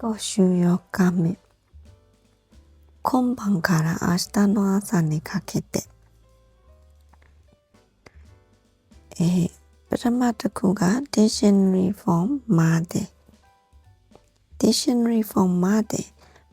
5月14日目今晩から明日の朝にかけてえー、ပထမတစ်ခုက dictionary form မာတယ် dictionary form မာတယ်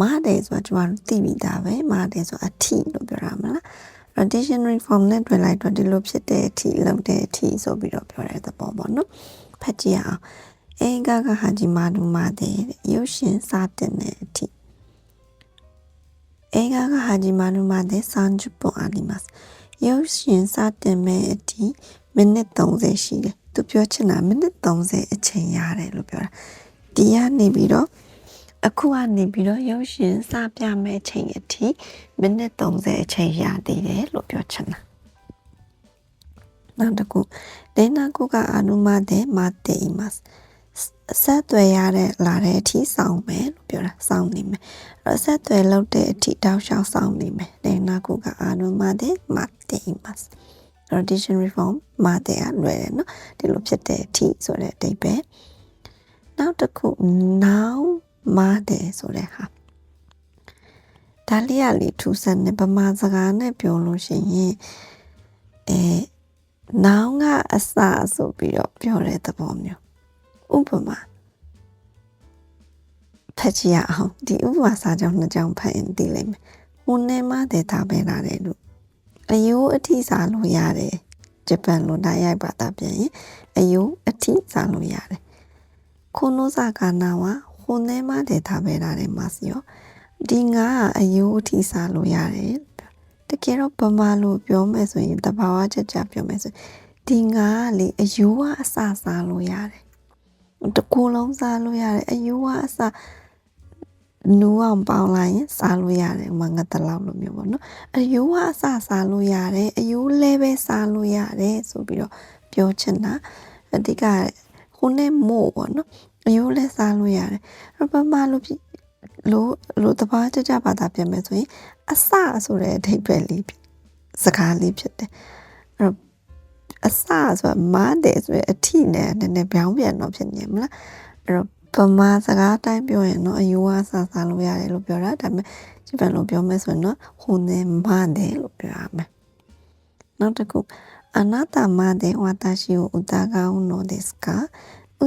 မာတယ်ဆိုတာကျွန်တော်တို့သိပြီးသားပဲမာတယ်ဆိုအထီလို့ပြောတာမလားအဲ့ dictionary form နဲ့တွေ့လိုက်တော့ဒီလိုဖြစ်တဲ့အထီလောက်တဲ့အထီဆိုပြီးတော့ပြောတဲ့သဘောပေါ့နော်ဖတ်ကြည့်အောင် 映画が始まるまで余震さてねて映画が始まるまで30分あります余震さてめてမိနစ်30ရှိတယ်သူပြောချင်တာမိနစ်30အချိန်ရတယ်လို့ပြောတာဒီကနေပြီးတော့အခုကနေပြီးတော့ရုပ်ရှင်စပြမယ့်အချိန်အထိမိနစ်30အချိန်ရသေးတယ်လို့ပြောချင်တာနောက်တစ်ခုဒေနာကုကအာနုမတဲ့မတေးမ တ်ဆက်သွယ်ရတဲ့လာတဲ့အထိစောင့်မယ်လို့ပြောတာစောင့်နေမယ်အဲ့တော့ဆက်သွယ်လုပ်တဲ့အထိတောက်လျှောက်စောင့်နေမယ်ဒေနာကုကအာနုမတဲ့မတေးမတ် dictionary form မှာတဲ့ကလွယ်တယ်နော်ဒီလိုဖြစ်တဲ့အထိဆိုတဲ့အတိတ်ပဲနောက်တစ်ခု noun မှာတဲ့ဆိုတဲ့ဟာဒါလေးကလေထူးဆန်းနေဗမာစကားနဲ့ပြောလို့ရှိရင်အဲ noun ကအစဆိုပြီးတော့ပြောတဲ့သဘောမျိုး ဥပမာဖတ်ကြည့်ရအောင်ဒီဥပမာစာကြောင်းနှစ်ကြောင်းဖတ်ရင်သိလိမ့်မယ်ဟိုနေမှတဲ့ဒါပဲလာတယ်လို့အယိုးအထိစားလို့ရတယ်ဂျပန်လိုတိုင်းရိုက်ပါတာပြန်ရင်အယိုးအထိစားလို့ရတယ်ကိုနိုစာကနာဝဟိုနေမတဲ့ထားပဲလာတယ်မစီယောဒီငါအယိုးအထိစားလို့ရတယ်တကယ်တော့ပမာလို့ပြောမယ်ဆိုရင်တဘာဝချက်ချပြောမယ်ဆိုဒီငါကလေအယိုးကအစစားလို့ရတယ် တကူလုံးစားလို့ရတယ်အယိုးကအစနူအောင်ပေါင်းလိုက်ရင်စားလို့ရတယ်မငတ်တလောက်လိုမျိုးပေါ့နော်အယိုးကအစစားလို့ရတယ်အယိုးလဲပဲစားလို့ရတယ်ဆိုပြီးတော့ပြောချင်တာအဓိကခုနဲ့မို့ပေါ့နော်အယိုးလဲစားလို့ရတယ်အပမလို့လို့လို့တဘာကြကြပါတာပြင်မယ်ဆိုရင်အစဆိုတဲ့အဓိပ္ပာယ်လေးစကားလေးဖြစ်တယ်အဲ့တော့ အစဆိုတာမားတယ်ဆိုရအထိနဲ့နည်းနည်းပြောင်းပြန်တော့ဖြစ်နေမလားအဲ့တော့ဗမာစကားအတိုင်းပြောရင်တော့အယိုးအဆာစားလို့ရတယ်လို့ပြောတာဒါပေမဲ့ဂျပန်လိုပြောမယ်ဆိုရင်တော့ဟိုနေမာတယ်လို့ပြောရမယ်နောက်တစ်ခုあなたまで私を疑うのですか疑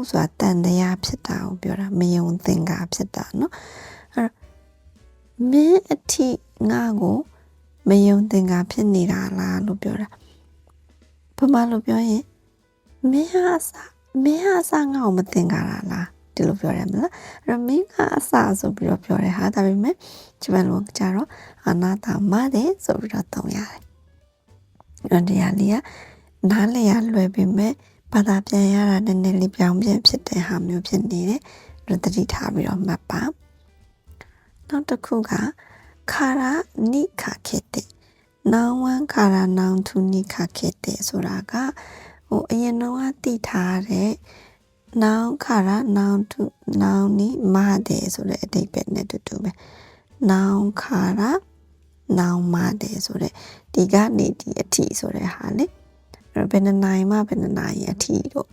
うဆိုတာတန်တရားဖြစ်တာကိုပြောတာမယုံသင်္ကာဖြစ်တာเนาะအဲ့မင်းအထိငါ့ကိုမယုံသင်္ကာဖြစ်နေတာလားလို့ပြောတာဘယ် မှာလို့ပြောရင်မင်းဟာအစားမင်းဟာအစငါ့ကိုမတင်ကြတာလားဒီလိုပြောရမလားအဲ့တော့မင်းကအစဆိုပြီးတော့ပြောတဲ့ဟာဒါပေမဲ့ဂျပန်လိုကြတော့အနာတာမတဲ့ဆိုပြီးတော့သုံးရတယ်အဲ့ဒီဟာလေးကနားလည်ရလွယ်ပေမဲ့ဘာသာပြန်ရတာနည်းနည်းလေးပြောင်းပြန်ဖြစ်တဲ့ဟာမျိုးဖြစ်နေတယ်တို့တတိထားပြီးတော့မှတ်ပါနောက်တစ်ခုကခါရာနိခခေတဲ့ နောင်ဝမ်ခါရာနောင်သူနိခခေတဲ့ဆိုတာကဟိုအရင်တော့တည်ထားတဲ့နောင်ခါရနောင်ထုနောင်နီမတဲ့ဆိုတဲ့အတိတ်ပဲနဲ့တူတူပဲနောင်ခါရနောင်မတဲ့ဆိုတဲ့ဒီကနေဒီအထီဆိုတဲ့ဟာလေအဲ့ဘယ်နှနိုင်မှဘယ်နှနိုင်အထီတို့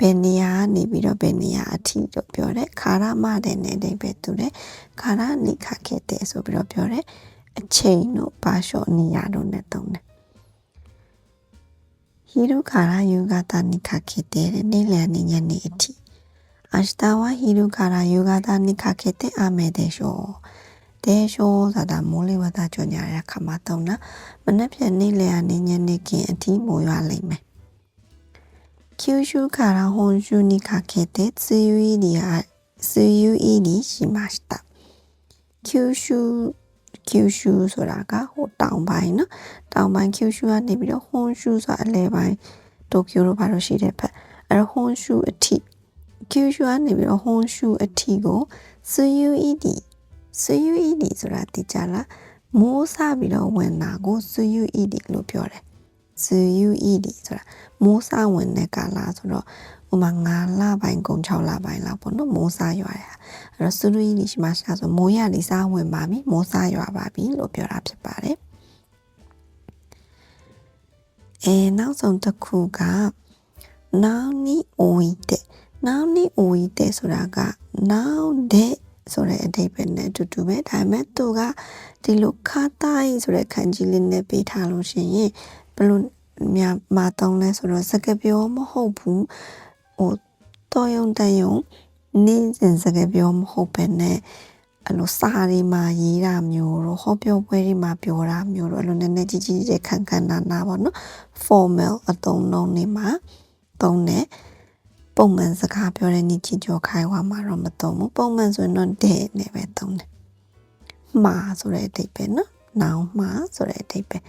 ဘယ်နေရာနေပြီးတော့ဘယ်နေရာအထီတို့ပြောတဲ့ခါရမတဲ့နဲ့အတိတ်ပဲတူတယ်ခါရနိခခဲ့တဲ့ဆိုပြီးတော့ပြောတဲ့ အချိန်တို့ပါလျှော့နေရာတို့နဲ့တုံးတယ်昼から夕方にかけてနေ့လယ်နေ့ညနေအထိ明日は昼から夕方にかけて雨でしょうでしょうဆိုတာမိုးလေဝသကြောညာရခါမှာတုံးတာမနေ့ဖြန်နေ့လယ်ကနေညနေခင်းအထိမိုးရွာလိမ့်မယ်九州から本州にかけて梅雨入り梅雨入りしました九州 Kyushu ဆိုတာကဟိုတောင်ပိုင်းနော်တောင်ပိုင်း Kyushu ကနေပြီးတော့ Honshu ဆိုတာအလယ်ပိုင်း Tokyo တို့ဘာလို့ရှိတဲ့ဖက်အဲ့တော့ Honshu အထိ Kyushu ကနေပြီးတော့ Honshu အထိကို Tsuyuiidi Tsuyuiidi ဆိုတာသိကြလားမိုးစပြီးတော့ဝင်တာကို Tsuyuiidi လို့ပြောတယ် Tsuyuiidi ဆိုတာမိုးစဝင်တဲ့ကာလဆိုတော့ ဥမာ9လပိုင်းကုန်6လပိုင်းလောက်ပေါ့နော်မိုးစားရွာရအဲ့တော့ဆူလူကြီးဒီရှိမှရှာဆိုမိုးရလေးစားဝင်ပါပြီမိုးစားရွာပါပြီလို့ပြောတာဖြစ်ပါတယ်အဲနောက်ဆုံးတစ်ခုကနောင်နီအိုဤတဲ့နောက်နီအိုဤတဲ့ဆိုတာကနောက်တဲ့ဆိုတဲ့အဓိပ္ပာယ်နဲ့အတူတူပဲဒါပေမဲ့သူကဒီလိုခါတိုင်းဆိုတဲ့ခံကြီးလေးနဲ့ပေးထားလို့ရှိရင်ဘလို့များမတောင်းလဲဆိုတော့စကားပြောမဟုတ်ဘူး ဟိုတော်ယုံတန်ယုံနေစဉ်စကားပြောမဟုတ်ဘဲနဲ့အဲ့လိုစာတွေမှာရေးတာမျိုးတော့ဟောပြောပွဲတွေမှာပြောတာမျိုးတော့အဲ့လိုနည်းနည်းကြီးကြီးတဲ့ခန့်ခန့်နာနာပေါ့နော် formal အသုံးနှုန်းတွေမှာသုံးတယ်ပုံမှန်စကားပြောတဲ့နေ့ချစ်ကြောခိုင်ဝါမှာတော့မသုံးဘူးပုံမှန်ဆိုရင်တော့ဒဲနဲ့ပဲသုံးတယ်မှာဆိုတဲ့အဓိပ္ပာယ်နော်နောင်မှာဆိုတဲ့အဓိပ္ပာယ်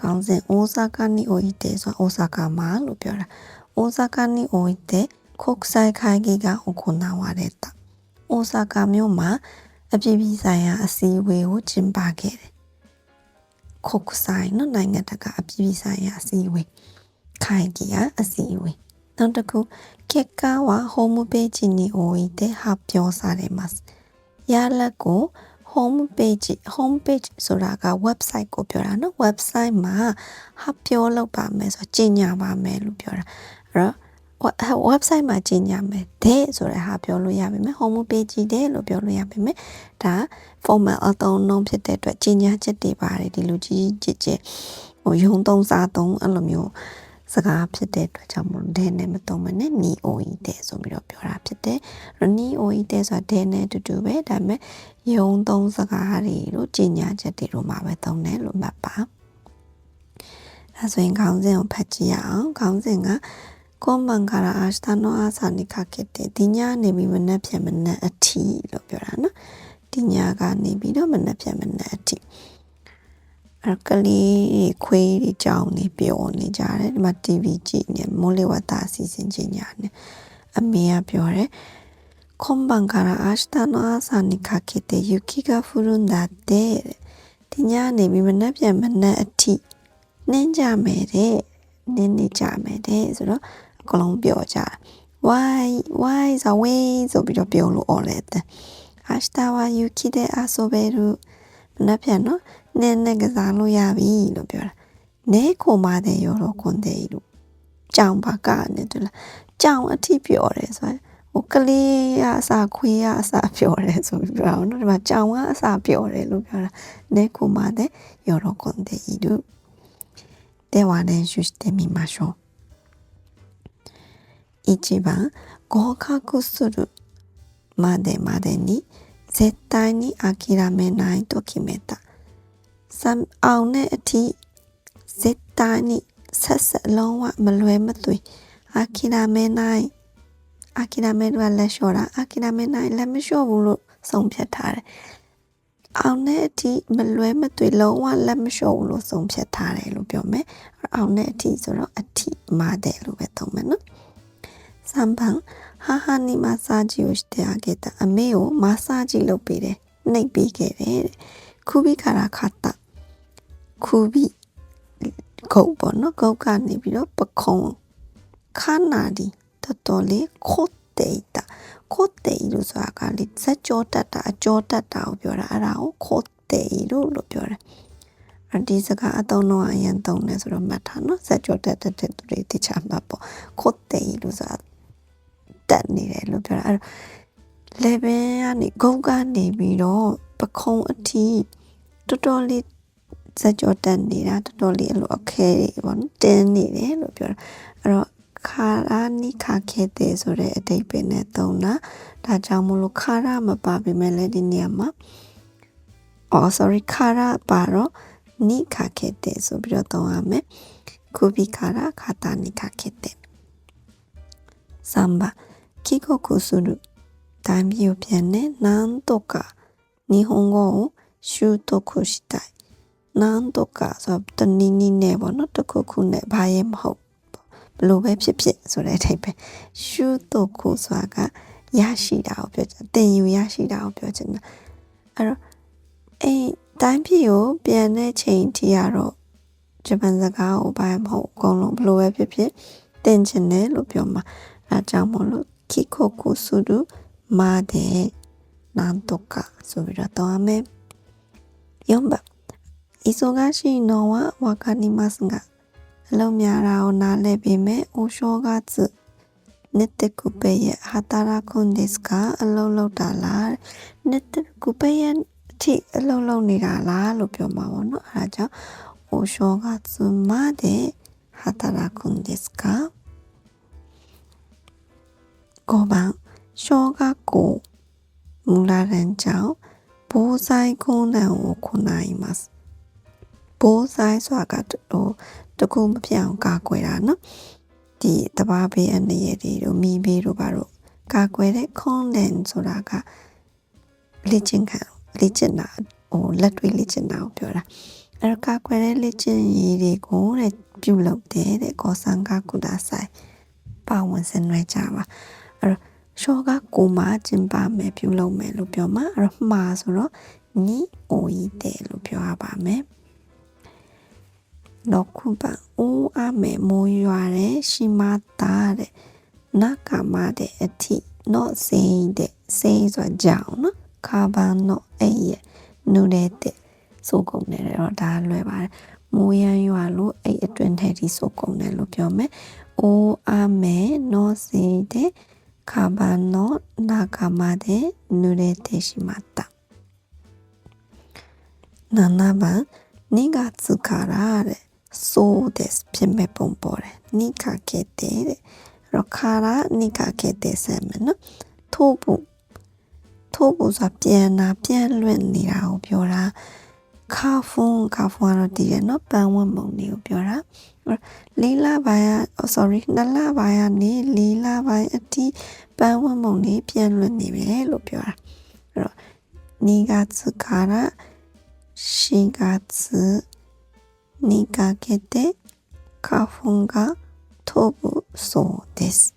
ကောင်းစဉ်အိုဆာကာနီအိုအီတဲဆိုတာအိုဆာကာမှာလို့ပြောတာ 大阪において国際会議が行われた。大阪妙馬、アピビサイアシーウェイをチンバーゲル。国際の何イかアピビサイアシーウェイ。会議やアシーウェイ。なんとく、結果はホームページにおいて発表されます。やらく、ホームページ、ホームページ、そらがウェブサイト、ウェブサ、ウェブサイト、発表のパメ、そっちにあばめるピョラ。 အဲ့တော့ website မှာကြီးညာမယ်တဲ့ဆိုတဲ့ဟာပြောလို့ရပါမယ် home page တဲ့လို့ပြောလို့ရပါမယ်ဒါ formal အသုံးအနှုန်းဖြစ်တဲ့အတွက်ကြီးညာချက်တွေပါတယ်ဒီလိုကြီးကြီးကျယ်ဟိုယုံသုံးစားသုံးအဲ့လိုမျိုးစကားဖြစ်တဲ့အတွက်ကြောင့်မလို့ဒဲနဲ့မသုံးမနဲ့နီအိုဤတဲ့ဆိုပြီးတော့ပြောတာဖြစ်တယ်။နီအိုဤတဲ့ဆိုတာဒဲနဲ့အတူတူပဲဒါပေမဲ့ယုံသုံးစကားတွေတို့ကြီးညာချက်တွေတို့မှာပဲသုံးတယ်လို့မှတ်ပါ။ဒါဆိုရင်ခေါင်းစဉ်ကိုဖတ်ကြည့်ရအောင်။ခေါင်းစဉ်က ကွန်မန်ကာရာအာစတာနိုအာဆာနိခါကက်တဲ့ဒီညနေပြီးမနှက်ဖြန်မနှက်အထီလို့ပြောတာနော်။ဒီညကနေပြီးတော့မနှက်ဖြန်မနှက်အထီ။အဲ့ကလေးခွေးတွေကြောင်နေပျော်နေကြတယ်ဒီမှာ TV ကြည့်နေမိုးလေဝသအစီအစဉ်ကြည့်ညာနေအမေကပြောတယ်今晩から明日の朝にかけて雪が降るんだってဒီညနေပြီးမနှက်ပြန်မနှက်အထိနင်းကြမယ်တဲ့နင်းနေကြမယ်တဲ့ဆိုတော့အ ကလုံးပြောကြတာ why why ဆိုဝေးဆိုပြီးတော့ပြောလို့អော်လဲတဲ့明日は雪で遊べるမနှက်ပြန်နော်နည်းနဲ့ကစားလို့ရပြီလို့ပြောတာနဲကိုမတဲ့ရောတော့ခွန်တဲ့လို့ကြောင်ပါကနေတူလားကြောင်အထိပြောတယ်ဆိုရင်ဟိုကလေးကအစာခွေးကအစာပြောတယ်ဆိုပြီးပြောအောင်နော်ဒီမှာကြောင်ကအစာပြောတယ်လို့ပြောတာနဲကိုမတဲ့ရောတော့ခွန်တဲ့လို့では練習してみましょう 1番合格するまでまでに絶対に諦めないと決めたစံအောင်တဲ့အထိဇက်တိုင်းနိဆက်ဆက်လုံးဝမလွဲမသွေအာခိရာမဲနိုင်အာခိရာမဲကလက်လျှော့တာအာခိရာမဲနိုင်လက်မလျှော့ဘူးလို့ဆုံးဖြတ်ထားတယ်အောင်တဲ့အထိမလွဲမသွေလုံးဝလက်မလျှော့ဘူးလို့ဆုံးဖြတ်ထားတယ်လို့ပြောမယ်အောင်တဲ့အထိဆိုတော့အထိမာတယ်လို့ပဲသုံးမယ်နော် 3番母にマッサージをしてあげたအမေကိုマッサージလုပ်ပေးတယ်နှိပ်ပေးခဲ့တယ်ခုဘိခါရာခတာခူပြီးဂုတ်ပေါ့နော်ဂုတ်ကနေပြီးတော့ပခုံးခနာဒီတော်တော်လေးခုတ်တေးတာခုတ်တေးလို့ဆိုတာကလေစက်ကြောတက်တာအကြောတက်တာကိုပြောတာအဲ့ဒါကိုခုတ်တေးလို့လို့ပြောတယ်အဒီစကားအသုံးတော့အရင်သုံးတယ်ဆိုတော့မှတ်ထားနော်စက်ကြောတက်တဲ့သူတွေတခြားမှတ်ပေါ့ခုတ်တေးလို့ဆိုတာ တက်နေတယ်လို့ပြောတာအဲ့တော့ level ကနေဂုတ်ကနေပြီးတော့ပခုံးအထိတော်တော်လေးဇက်ကြောတက်နေတာတော်တော်လေးအဲ့လိုအခဲတွေပေါ့နော်တင်းနေတယ်လို့ပြောတာအဲ့တော့ခါရာနိခါခဲတဲ့ဆိုတဲ့အတိတ်ပဲနဲ့သုံးတာဒါကြောင့်မလို့ခါရမပါပေမဲ့လည်းဒီနေရာမှာအော် sorry ခါရပါတော့နိခါခဲတဲ့ဆိုပြီးတော့သုံးရမယ်ခုဘီခါရခါတာနိခါခဲတဲ့3番帰国する単美をပြန်ねなんとか日本語を習得したいなんとかဆိုတော့တနည်းနည်းနဲ့ပေါ့နော်တစ်ခုခုနဲ့ဘာရဲမဟုတ်ဘလို့ပဲဖြစ်ဖြစ်ဆိုတဲ့အထိပ္ပယ်ရှုတော့ခုဆိုတာကရရှိတာကိုပြောချင်တင်ယူရရှိတာကိုပြောချင်တာအဲ့တော့အဲတိုင်းပြည်ကိုပြန်တဲ့ချိန်ထိကတော့ဂျပန်စကားကိုဘာမှမဟုတ်အကုန်လုံးဘလို့ပဲဖြစ်ဖြစ်တင်ချင်တယ်လို့ပြောမှာအဲကြောင့်မလို့ 帰国するまでなんとかそびらとあめ。4番。忙しいのはわかりますが、ロミアラをなれびめお正月。寝てくべえ働くんですか？ロロだら。寝てくべえちロロにららロピョマオの。あらじゃ、お正月まで働くんですか？5番小学校村連長防災訓練を行います防災ဆိုတာကတော့တကူမပြောင်းကာကွယ်တာနော်ဒီတဘာဘေးအနေရတွေတို့မိဘေးတို့ဘာတို့ကာကွယ်တဲ့ content ဆိုတာကလေ့ကျင့်ခံလေ့ကျင့်တာဟိုလက်တွေ့လေ့ကျင့်တာကိုပြောတာအဲ့တော့ကာကွယ်တဲ့လေ့ကျင့်ရေးတွေကိုတဲ့ပြုလုပ်တယ်တဲ့ကောဆန်ကကုဒါဆိုင်ပါဝင်ဆင်နွှဲကြပါ အဲ့တော့ရှော့ကကိုမကျင်ပါမယ်ပြုလုပ်မယ်လို့ပြောမှာအဲ့တော့မှာဆိုတော့နီအိုဤတယ်လို့ပြောရပါမယ်တော့ခုပါအိုးအမေမိုးရွာတဲ့ရှိမသားတဲ့နကမတဲ့အထိတော့စိမ့်တဲ့စိမ့်ဆိုကြောင်နော်ခါပန်တော့အဲ့ရနူတဲ့တဲ့စိုးကုန်တယ်တော့ဒါလွယ်ပါတယ်မိုးရမ်းရွာလို့အဲ့အတွင်ထဲဒီစိုးကုန်တယ်လို့ပြောမယ်အိုးအမေနော်စိမ့်တဲ့ カバンの中まで濡れてしまった。7番、2月からあれ、そうです。ピンペポンポレ。にかけて、からにかけてせめの、トー頭部。頭部はペンなペンルンにらをぴょら。 ခါဖုန်းခါဖုန်းကတော့တည်တယ်နော်။ပန်းဝတ်မုံလေးကိုပြောတာ။လေးလပိုင်းက oh sorry နှစ်လပိုင်းကနေလေးလပိုင်းအထိပန်းဝတ်မုံလေးပြန်လွင့်နေပဲလို့ပြောတာ။အဲ့တော့2月から4月にかけて花粉が飛ぶそうです。